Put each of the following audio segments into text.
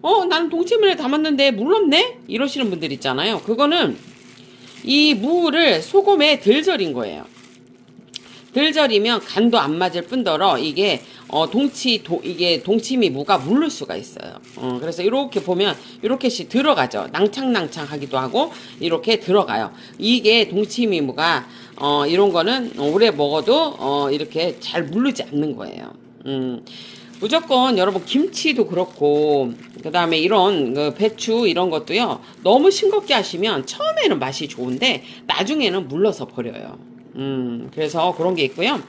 어, 나는 동치미를 담았는데 물 없네? 이러시는 분들 있잖아요. 그거는 이 무를 소금에 덜 절인 거예요. 덜 절이면 간도 안 맞을 뿐더러 이게 어 동치 도, 이게 동치미 무가 물를 수가 있어요. 어, 그래서 이렇게 보면 이렇게씩 들어가죠. 낭창낭창하기도 하고 이렇게 들어가요. 이게 동치미 무가 어 이런 거는 오래 먹어도 어 이렇게 잘 물르지 않는 거예요. 음. 무조건 여러분 김치도 그렇고 그 다음에 이런 그 배추 이런 것도요. 너무 싱겁게 하시면 처음에는 맛이 좋은데 나중에는 물러서 버려요. 음, 그래서 그런 게 있고요.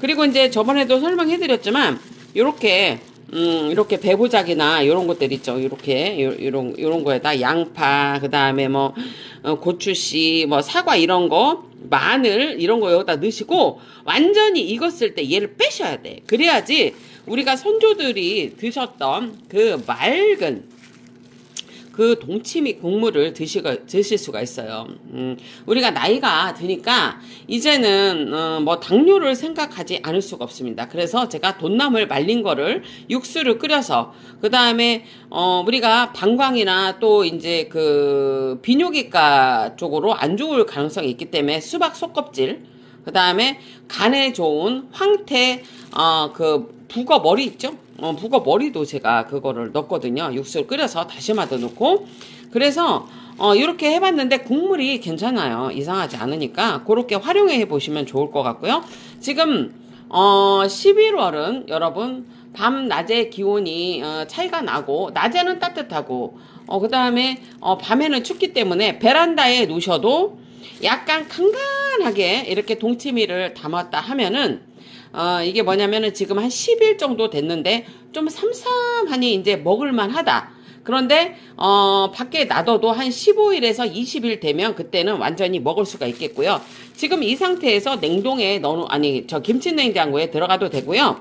그리고 이제 저번에도 설명해 드렸지만, 요렇게, 음, 이렇게 배부작이나 이런 것들 있죠. 이렇게, 요, 요런, 요런 거에다 양파, 그 다음에 뭐, 어, 고추씨, 뭐, 사과 이런 거, 마늘, 이런 거 여기다 넣으시고, 완전히 익었을 때 얘를 빼셔야 돼. 그래야지 우리가 선조들이 드셨던 그 맑은 그 동치미 국물을 드시가, 드실 수가 있어요. 음, 우리가 나이가 드니까 이제는 어, 뭐 당뇨를 생각하지 않을 수가 없습니다. 그래서 제가 돈나물 말린 거를 육수를 끓여서 그 다음에 어, 우리가 방광이나 또 이제 그 비뇨기과 쪽으로 안 좋을 가능성이 있기 때문에 수박 속껍질 그 다음에 간에 좋은 황태 어, 그 북어 머리 있죠? 어, 북어 머리도 제가 그거를 넣었거든요. 육수를 끓여서 다시마도 넣고. 그래서 어, 이렇게 해봤는데 국물이 괜찮아요. 이상하지 않으니까 그렇게 활용해 보시면 좋을 것 같고요. 지금 어, 11월은 여러분 밤 낮에 기온이 어, 차이가 나고 낮에는 따뜻하고 어, 그 다음에 어, 밤에는 춥기 때문에 베란다에 놓으셔도 약간 간간하게 이렇게 동치미를 담았다 하면은 어, 이게 뭐냐면은 지금 한 10일 정도 됐는데 좀 삼삼하니 이제 먹을만 하다. 그런데 어, 밖에 놔둬도 한 15일에서 20일 되면 그때는 완전히 먹을 수가 있겠고요. 지금 이 상태에서 냉동에 넣어 아니 저 김치 냉장고에 들어가도 되고요.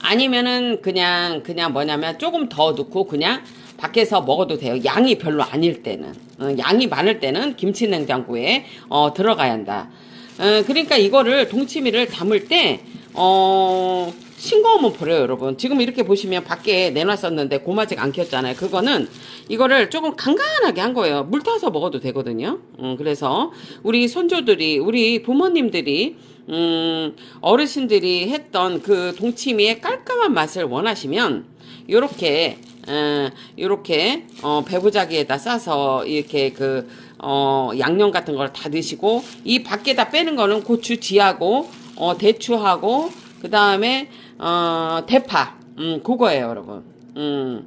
아니면은 그냥 그냥 뭐냐면 조금 더 넣고 그냥 밖에서 먹어도 돼요. 양이 별로 아닐 때는 어, 양이 많을 때는 김치 냉장고에 어, 들어가야 한다. 어, 그러니까 이거를 동치미를 담을 때 어, 싱거우면 버려요, 여러분. 지금 이렇게 보시면 밖에 내놨었는데 고마직 안 켰잖아요. 그거는 이거를 조금 간간하게 한 거예요. 물 타서 먹어도 되거든요. 음, 그래서 우리 손조들이, 우리 부모님들이 음, 어르신들이 했던 그 동치미의 깔끔한 맛을 원하시면 요렇게 어, 요렇게 어, 배부자기에다 싸서 이렇게 그 어, 양념 같은 걸다 드시고 이 밖에다 빼는 거는 고추 지하고 어, 대추하고 그 다음에 어, 대파 음, 그거예요, 여러분. 음.